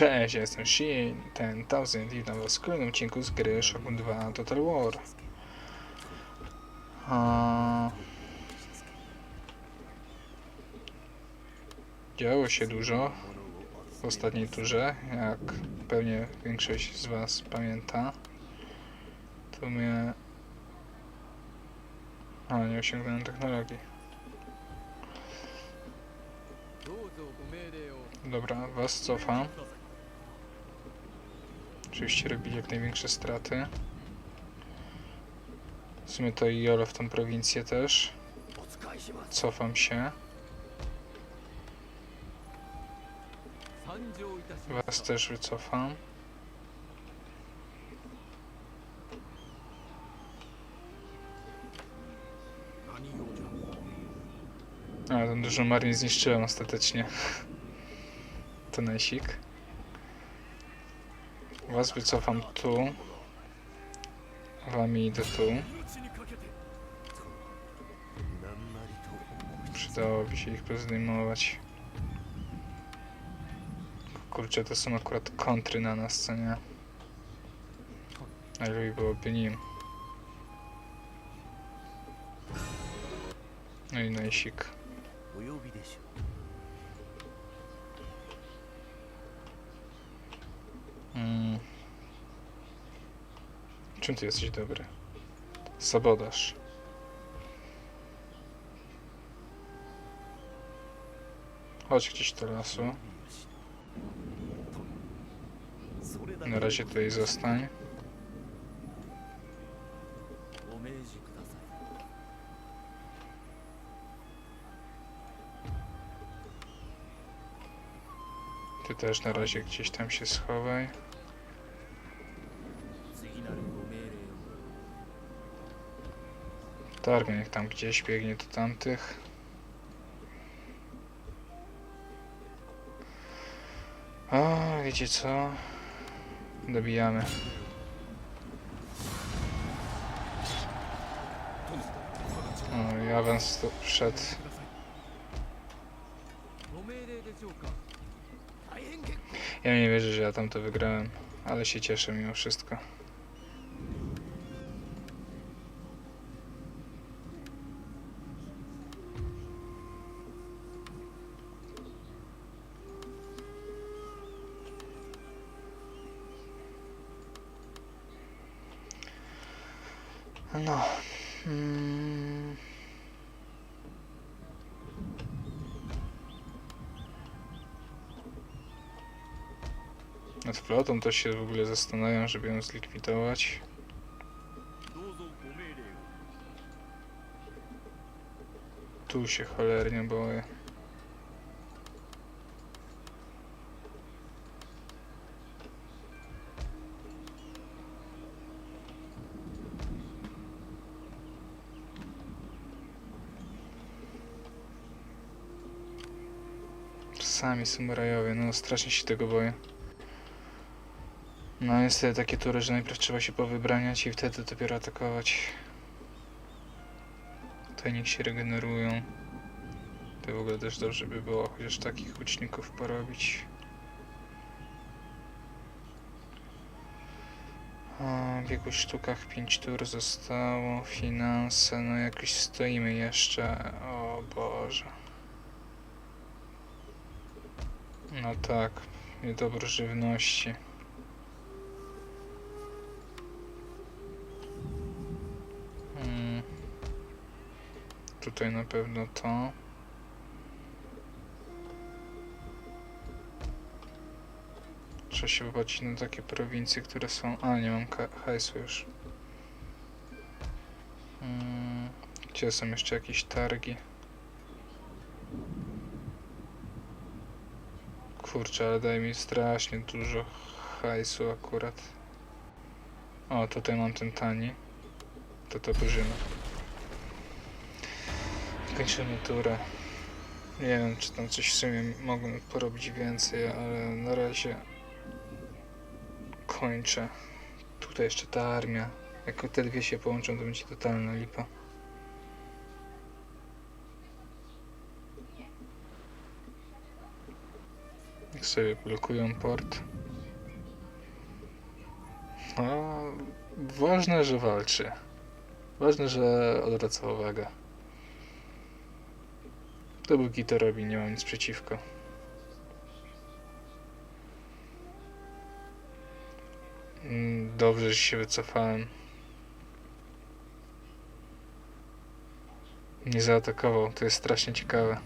Cześć, ja jestem Shin, ten Thousand i witam was w kolejnym odcinku z gry Shogun 2 Total War. A... Działo się dużo w ostatniej turze, jak pewnie większość z was pamięta. To mnie... Ale nie osiągnąłem technologii. Dobra, was cofam. Oczywiście robili jak największe straty. W sumie to i Jolo w tą prowincję też. Cofam się. Was też wycofam. A, ten dużo marin zniszczyłem ostatecznie. To najsik. Was wycofam tu. Wami idę tu. Przydałoby się ich pozdejmować. Kurczę, to są akurat kontry na nas, co nie? Najlepiej byłoby nim. No i najsik. お czym ty jesteś dobry? Sabotaż. Chodź gdzieś do lasu. Na razie tutaj zostań. Ty też na razie gdzieś tam się schowaj. Targ niech tam gdzieś biegnie do tamtych. O, wiecie co? Dobijamy. No i awans wszedł. Ja nie wierzę, że ja tam to wygrałem, ale się cieszę mimo wszystko. Hmm. Nad flotą to się w ogóle zastanawiam, żeby ją zlikwidować. Tu się cholernie boję. Sami samurajowie, no strasznie się tego boję. No niestety takie tury, że najpierw trzeba się powybraniać i wtedy dopiero atakować. Tutaj niech się regenerują. To w ogóle też dobrze by było chociaż takich łuczników porobić. O, w biegłych sztukach 5 tur zostało. Finanse, no jakoś stoimy jeszcze. O Boże. No tak, niedobór żywności. Mm. Tutaj na pewno to. Trzeba się popatrzeć na takie prowincje, które są... A, nie mam hajsu już. Mm, Gdzie są jeszcze jakieś targi? Kurczę, ale daj mi strasznie dużo hajsu akurat. O, tutaj mam ten tani. To to bierzemy. Kończymy turę. Nie wiem, czy tam coś w sumie mogłem porobić więcej, ale na razie kończę. Tutaj jeszcze ta armia. Jak te dwie się połączą, to będzie totalna lipa. Jak sobie blokują port. No, ważne, że walczy. Ważne, że odwraca uwagę. Dopóki to robi, nie mam nic przeciwko. Mm, Dobrze, że się wycofałem. Nie zaatakował, to jest strasznie ciekawe.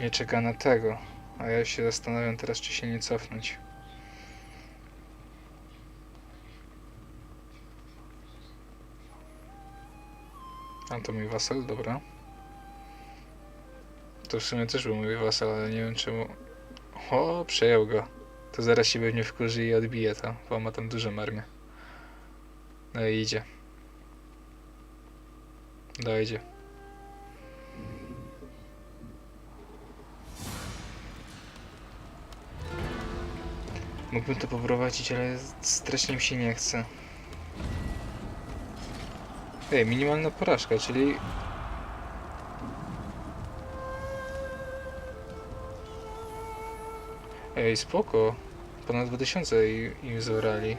Pewnie czeka na tego, a ja się zastanawiam teraz, czy się nie cofnąć. A to mój wasal, dobra. To w sumie też był mój wasal, ale nie wiem czemu... O, przejął go. To zaraz się pewnie wkurzy i odbije to, bo ma tam dużą armię. No i idzie. Dojdzie. Mógłbym to poprowadzić, ale strasznie mi się nie chce. Ej, minimalna porażka, czyli... Ej, spoko. Ponad 2000 i- im zabrali.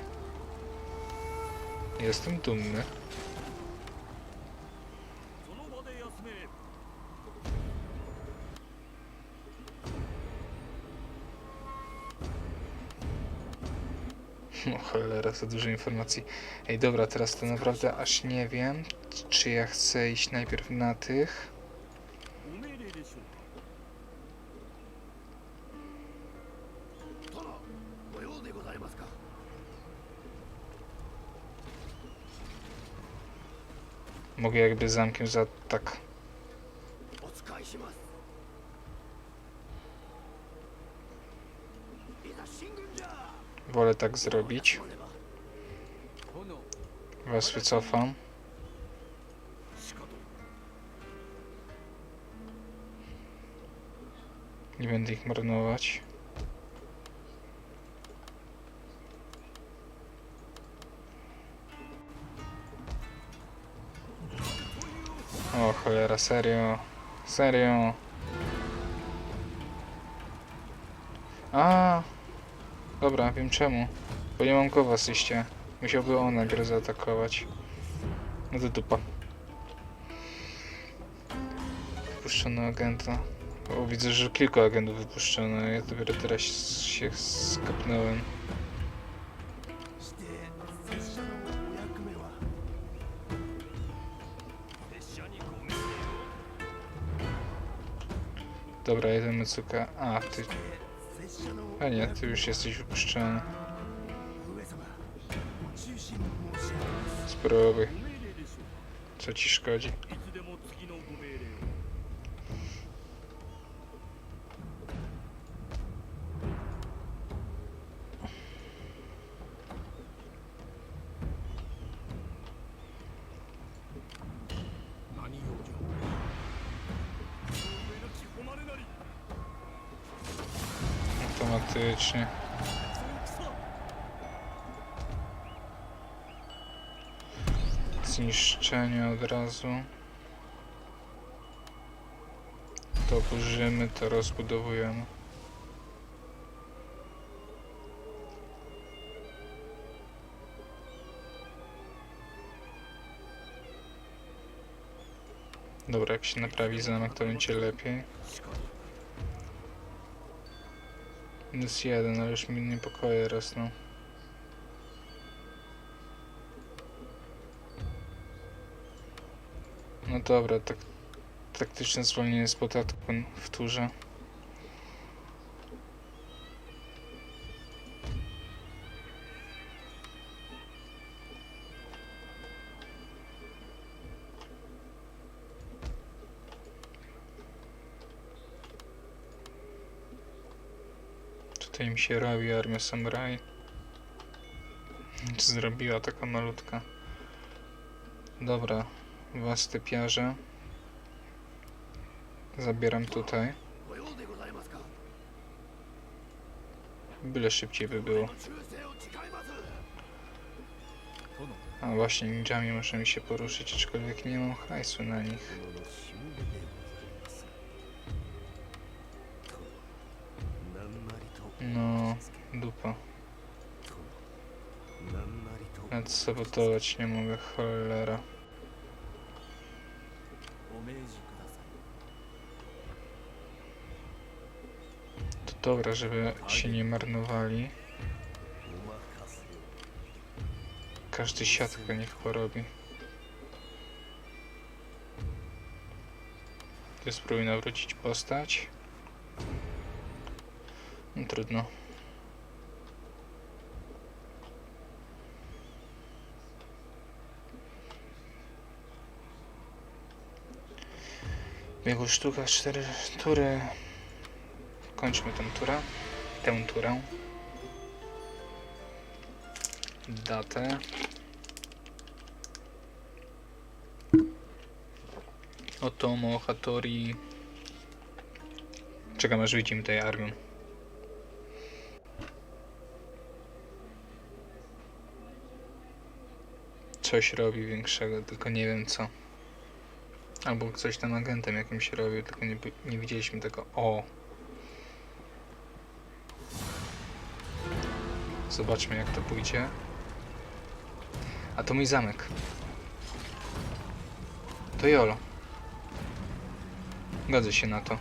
Jestem dumny. tak za dużo informacji. Ej, dobra, teraz to naprawdę aż nie wiem, czy ja chcę iść najpierw na tych. Mogę jakby zamkiem za tak. Wolę tak zrobić. Was wycofam. Nie będę ich marnować. O cholera, serio? Serio? A, dobra, wiem czemu. Bo nie mam kowa z. Musiałby on grę zaatakować. No to dupa. Wypuszczono agenta. O, widzę, że kilku agentów wypuszczono. Ja dopiero teraz się skapnąłem. Dobra, jeden Mycuka. A, ty... A nie, ty już jesteś wypuszczony. sprawy. Co ci szkodzi? Zniszczenie od razu. To burzymy, to rozbudowujemy. Dobra, jak się naprawi zamek, to będzie lepiej. しか Minus jeden, ale już mi niepokoje rosną. No dobra, tak taktyczne zwolnienie z podatku w turze. Tutaj mi się robi armia samuraj. Zrobiła taka malutka? Dobra, was typiarza zabieram tutaj. Byle szybciej by było. A właśnie ninjami muszę mi się poruszyć, aczkolwiek nie mam hajsu na nich. No, dupa. Nawet sabotować nie mogę, cholera. Dobra, żeby się nie marnowali. Każdy siatkę niech porobi. Ja spróbuję nawrócić postać. No, trudno. Biegł sztuka 4 tury. Kończmy tę turę. Tę turę. Datę. Otomo, Hattori. Czekam aż widzimy tej armią. Coś robi większego, tylko nie wiem co. Albo coś tam agentem jakimś robił, tylko nie, nie widzieliśmy tego. O! Zobaczmy jak to pójdzie. A to mój zamek. To Jolo. Godzę się na to.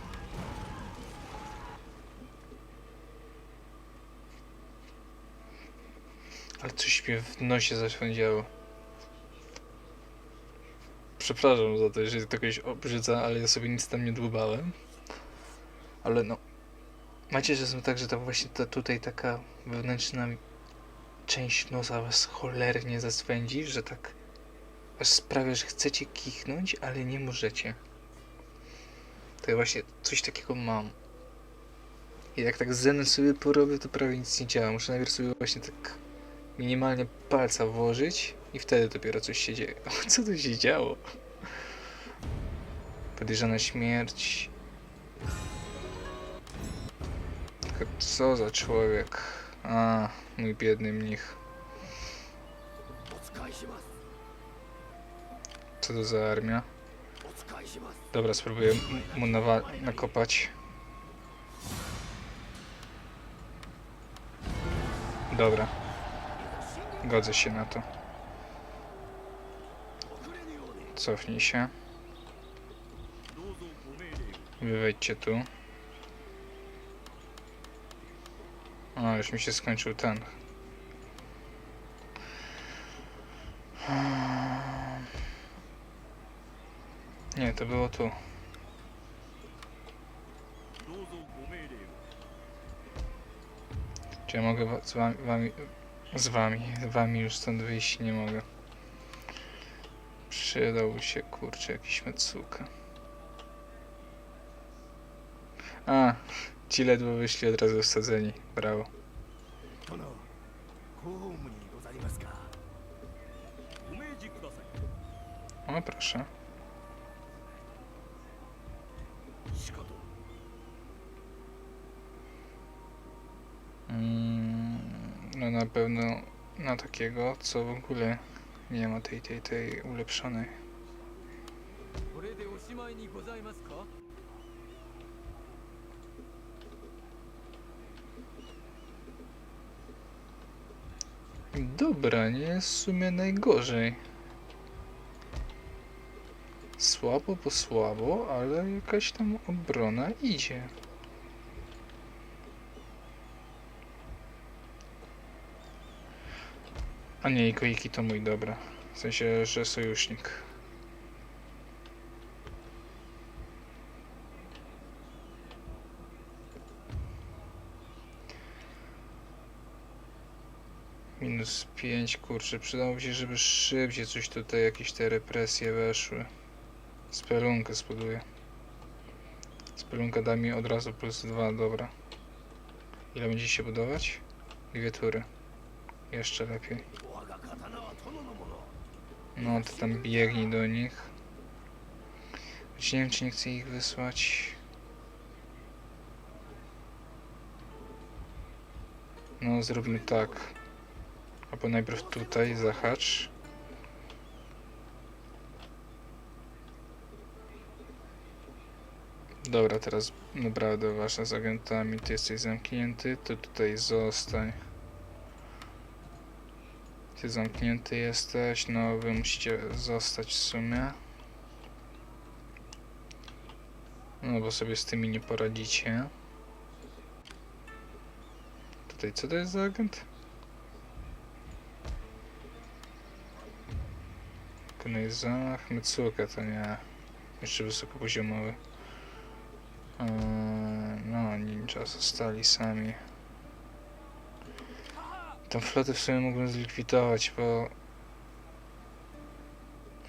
Ale coś mnie w nosie zaszwędziało. Przepraszam za to, że to kogoś obrzydza, ale ja sobie nic tam nie dłubałem. Ale no... Macie czasem tak, że to właśnie ta tutaj taka wewnętrzna część nosa was cholernie zaswędzi, że tak aż sprawia, że chcecie kichnąć, ale nie możecie. To ja właśnie coś takiego mam. I jak tak zen sobie porobię, to prawie nic nie działa. Muszę najpierw sobie właśnie tak minimalnie palca włożyć i wtedy dopiero coś się dzieje. O, co tu się działo? Podejrzana śmierć. Co za człowiek. A, mój biedny mnich. Co to za armia? Dobra, spróbuję mu nakopać. Dobra. Godzę się na to. Cofnij się. Wy wejdźcie tu. A, już mi się skończył ten. Nie, to było tu. Czy ja mogę z wami, wami, z wami, wami już stąd wyjść? Nie mogę. Przydał się, kurczę, jakiś mecuka. A, ci ledwo wyszli od razu wsadzeni. Brawo. 殿公務にござりますかお命じください O, proszę. しかと Mm, no na pewno na takiego, co w ogóle nie ma tej, tej, tej ulepszonej. これでおしまいにございますか Dobra, nie jest w sumie najgorzej. Słabo, bo słabo, ale jakaś tam obrona idzie. A nie, Ikoiki to mój dobra. W sensie, że sojusznik. 5, kurczę, przydałoby się, żeby szybciej coś tutaj, jakieś te represje weszły. Spelunkę spoduję. Spelunka da mi od razu plus 2, dobra. Ile będzie się budować? Dwie tury. Jeszcze lepiej. No, to tam biegnij do nich. Choć nie wiem, czy nie chcę ich wysłać. No, zrobimy tak. Albo najpierw tutaj zahacz. Dobra, teraz naprawdę ważne z agentami. Ty jesteś zamknięty, to tutaj zostań. Ty zamknięty jesteś, no wy musicie zostać w sumie. No bo sobie z tymi nie poradzicie. Tutaj co to jest za agent? Knejzach, Metsuka to nie. Jeszcze wysokopoziomowy. Eee, no, ninja zostali sami. Tą flotę w sumie mógłbym zlikwidować, bo...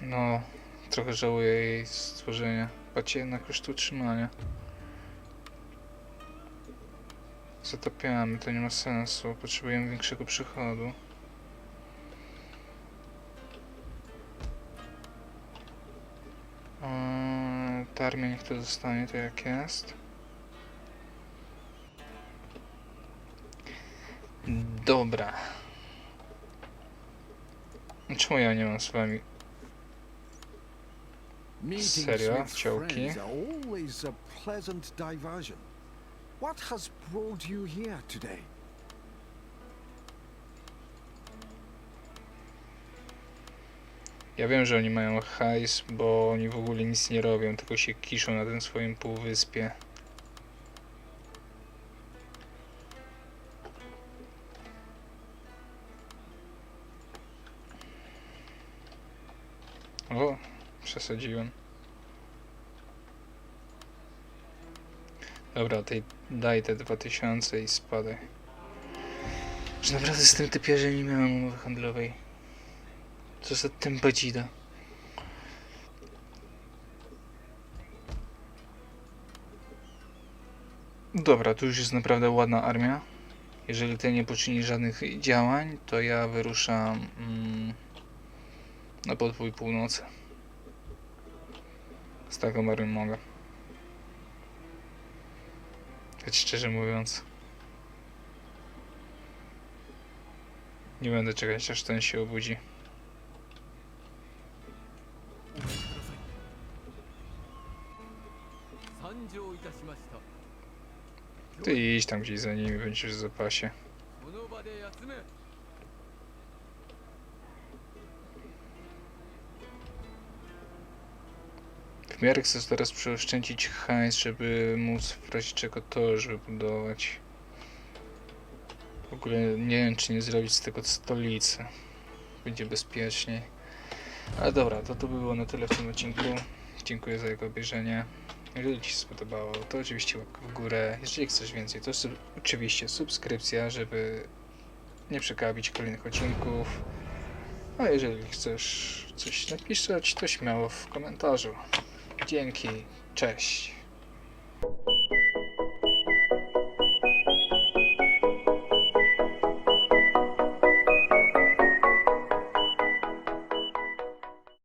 No, trochę żałuję jej stworzenia. Patrzcie jednak kosztu utrzymania. Zatapiamy, to nie ma sensu. Potrzebujemy większego przychodu. Armia niech to zostanie to jak jest. Dobra. Czemu ja nie mam z wami? Serio? Ciołki? What has brought you here today? Ja wiem, że oni mają hajs, bo oni w ogóle nic nie robią, tylko się kiszą na tym swoim półwyspie. O, przesadziłem. Dobra, tej, daj te 2000 i spadaj. Że naprawdę z tym typiarzem nie miałem umowy handlowej. Co za tym badzida. Dobra, tu już jest naprawdę ładna armia. Jeżeli ty nie poczynisz żadnych działań, to ja wyruszam mm, na podwój północy. Z taką armią mogę. Choć szczerze mówiąc. Nie będę czekać aż ten się obudzi. Ty iść tam gdzieś za nimi, będziesz w zapasie. W miarę chcę teraz przeoszczędzić hajs, żeby móc w razie czego to, żeby budować. W ogóle nie wiem, czy nie zrobić z tego stolicy. Będzie bezpieczniej. Ale dobra, to to by było na tyle w tym odcinku. Dziękuję za jego obejrzenie. Jeżeli Ci się spodobało, to oczywiście łapka w górę. Jeżeli chcesz więcej, to sub- oczywiście subskrypcja, żeby nie przekabić kolejnych odcinków. A jeżeli chcesz coś napisać, to śmiało w komentarzu. Dzięki, cześć.